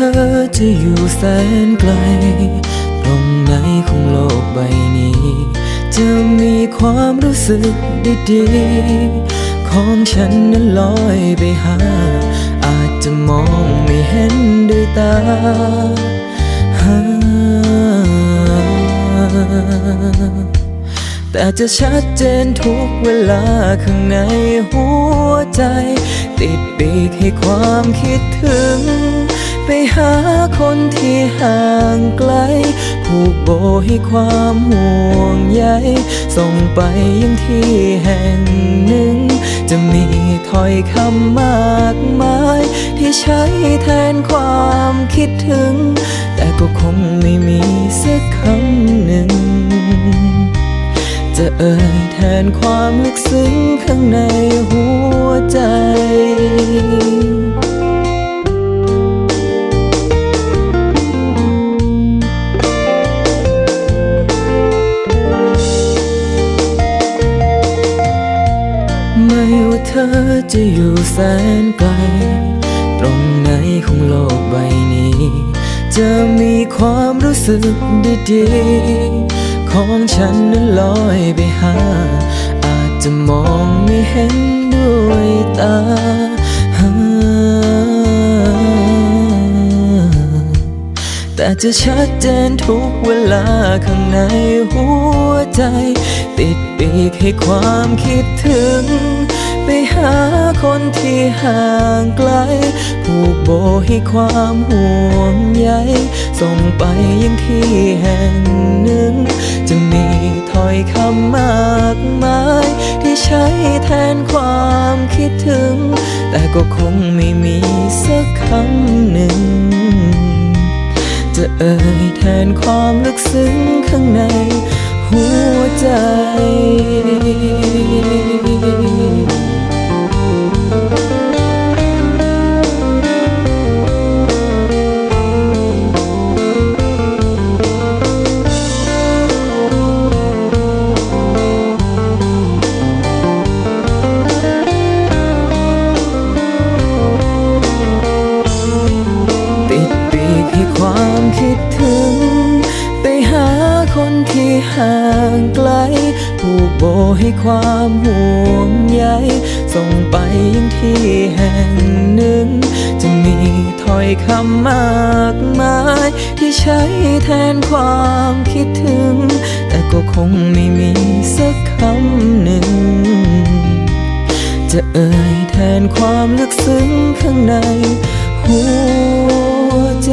อจะอยู่แสนไกล ตรงไหนของโลกใบนี้ จะมีความรู้สึกดีๆของฉันนั้นลอยไปหา อาจจะมองไม่เห็นด้วยตาแต่จะชัดเจนทุกเวลาข้างในหัวใจ ติดปีกให้ความคิดถึง ไปหาคนที่ห่างไกล ผูกโบให้ความห่วงใยส่งไปยังที่แห่งหนึ่ง จะมีถ้อยคำมากมาย ที่ใช้แทนความคิดถึง แต่ก็คงไม่มีสักคำหนึ่ง จะเอ่ยแทนความลึกซึ้งข้างในหัวใจ เธอจะอยู่แสนไกล ตรงไหนของโลกใบนี้ จะมีความรู้สึกดีๆ ของฉันนั้นลอยไปหา อาจจะมองไม่เห็นด้วยตาแต่จะชัดเจนทุกเวลาข้างในหัวใจ ติดปีกให้ความคิดถึง ไปหาคนที่ห่างไกล ผูกโบให้ความห่วงใยส่งไปยังที่แห่งหนึ่ง จะมีถ้อยคำมากมาย ที่ใช้แทนความคิดถึง แต่ก็คงไม่มีสักคำหนึ่ง จะเอ่ยแทนความลึกซึ้งข้างในหัวใจ คิดถึง ไปหาคนที่ห่างไกล ผูกโบให้ความห่วงใยส่งไปยังที่แห่งหนึ่ง จะมีถ้อยคำมากมาย ที่ใช้แทนความคิดถึง แต่ก็คงไม่มีสักคำหนึ่ง จะเอ่ยแทนความลึกซึ้งข้างใน หัวใจ